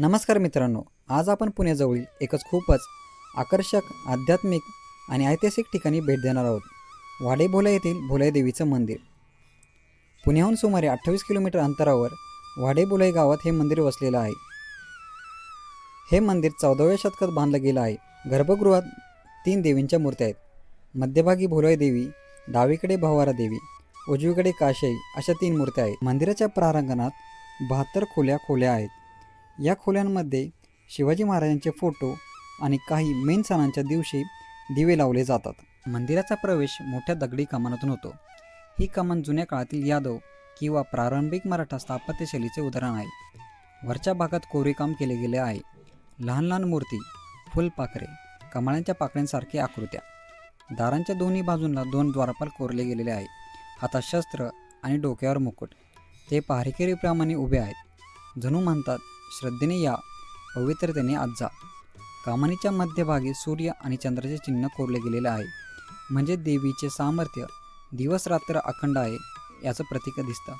नमस्कार मित्रांनो आज आपण पुण्याजवळील एकच खूपच आकर्षक आध्यात्मिक आणि ऐतिहासिक ठिकाणी भेट देणार आहोत. वाडे भोला येथील भोलाई देवीचं मंदिर. पुण्याहून सुमारे अठ्ठावीस किलोमीटर अंतरावर वाडे भोलाई गावात हे मंदिर वसलेलं आहे. हे मंदिर चौदाव्या शतकात बांधलं गेलं आहे. गर्भगृहात तीन देवींच्या मूर्त्या आहेत. मध्यभागी भोलाई देवी डावीकडे भवारा देवी उजवीकडे काशाई अशा तीन मूर्त्या आहेत. मंदिराच्या प्रारांगणात बहात्तर खोल्या खोल्या आहेत. या खोल्यांमध्ये शिवाजी महाराजांचे फोटो आणि काही मेन सणांच्या दिवशी दिवे लावले जातात. मंदिराचा प्रवेश मोठ्या दगडी कमानातून होतो. ही कमान जुन्या काळातील यादव किंवा प्रारंभिक मराठा स्थापत्यशैलीचे उदाहरण आहे. वरच्या भागात कोरीकाम केले गेले आहे. लहान लहान मूर्ती फुलपाखरे कमळांच्या पाकळ्यांसारख्या आकृत्या. दारांच्या दोन्ही बाजूंना दोन द्वारपाल कोरले गेलेले आहे. हातात शस्त्र आणि डोक्यावर मुकुट. ते पहारेकरीप्रमाणे उभे आहेत. जणू म्हणतात श्रद्धेने या. पवित्रतेने आज जा. कामानीच्या मध्यभागी सूर्य आणि चंद्राचे चिन्ह कोरले गेलेले आहे. म्हणजे देवीचे सामर्थ्य दिवस रात्र अखंड आहे याचं प्रतीक दिसतं.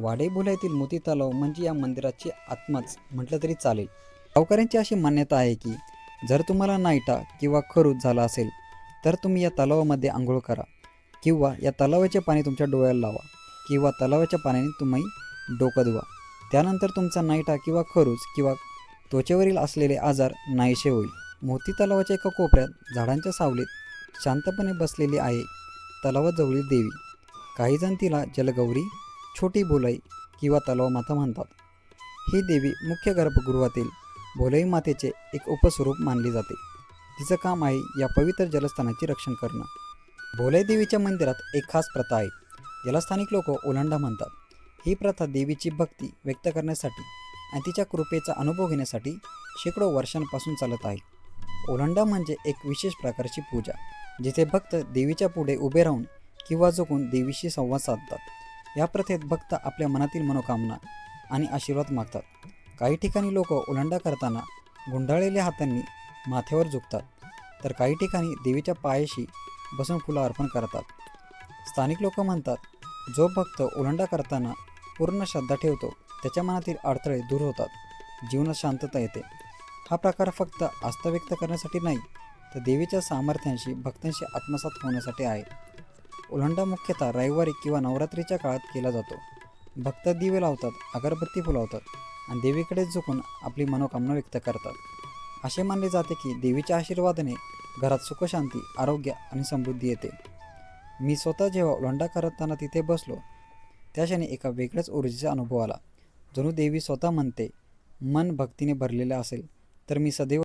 वाडेबोला येथील मोती तलाव म्हणजे या मंदिराची आत्माच म्हटलं तरी चालेल. गावकऱ्यांची अशी मान्यता आहे की जर तुम्हाला नाईटा किंवा खरूज झाला असेल तर तुम्ही या तलावामध्ये आंघोळ करा. किंवा या तलावाचे पाणी तुमच्या डोळ्याला लावा. किंवा तलावाच्या पाण्याने तुम्ही डोकं धुवा. त्यानंतर तुमचा नाईटा किंवा खरूज किंवा त्वचेवरील असलेले आजार नाहीसे होईल. मोती तलावाच्या एका कोपऱ्यात झाडांच्या सावलीत शांतपणे बसलेली आहे तलावाजवळील देवी. काहीजण तिला जलगौरी छोटी भोलाई किंवा तलाव माता म्हणतात. ही देवी मुख्य गर्भगृहातील भोलाई मातेचे एक उपस्वरूप मानली जाते. तिचं काम आहे या पवित्र जलस्थानाचे रक्षण करणं. भोलाई देवीच्या मंदिरात एक खास प्रथा आहे. ज्याला स्थानिक लोक ओलांडा म्हणतात. ही प्रथा देवीची भक्ती व्यक्त करण्यासाठी आणि तिच्या कृपेचा अनुभव घेण्यासाठी शेकडो वर्षांपासून चालत आहे. ओलंडा म्हणजे एक विशेष प्रकारची पूजा जिथे भक्त देवीच्या पुढे उभे राहून किंवा झोकून देवीशी संवाद साधतात. या प्रथेत भक्त आपल्या मनातील मनोकामना आणि आशीर्वाद मागतात. काही ठिकाणी लोक ओलांडा करताना गुंडाळलेल्या हातांनी माथ्यावर झुकतात तर काही ठिकाणी देवीच्या पायाशी बसून फुलं अर्पण करतात. स्थानिक लोक म्हणतात जो भक्त ओलांडा करताना पूर्ण श्रद्धा ठेवतो. त्याच्या मनातील अडथळे दूर होतात. जीवनात शांतता येते. हा प्रकार फक्त आस्था व्यक्त करण्यासाठी नाही तर देवीच्या सामर्थ्यांशी भक्तांशी आत्मसात होण्यासाठी आहे. उलंडा मुख्यतः रविवारी किंवा नवरात्रीच्या काळात केला जातो. भक्त दिवे लावतात अगरबत्ती फुलवतात आणि देवीकडे झुकून आपली मनोकामना व्यक्त करतात. असे मानले जाते की देवीच्या आशीर्वादाने घरात सुखशांती आरोग्य आणि समृद्धी येते. मी स्वतः जेव्हा उलंडा करताना तिथे बसलो त्या क्षणी एका वेगळ्याच ऊर्जेचा अनुभव आला. जणू देवी स्वतः म्हणते मन भक्तीने भरलेलं असेल तर मी सदैव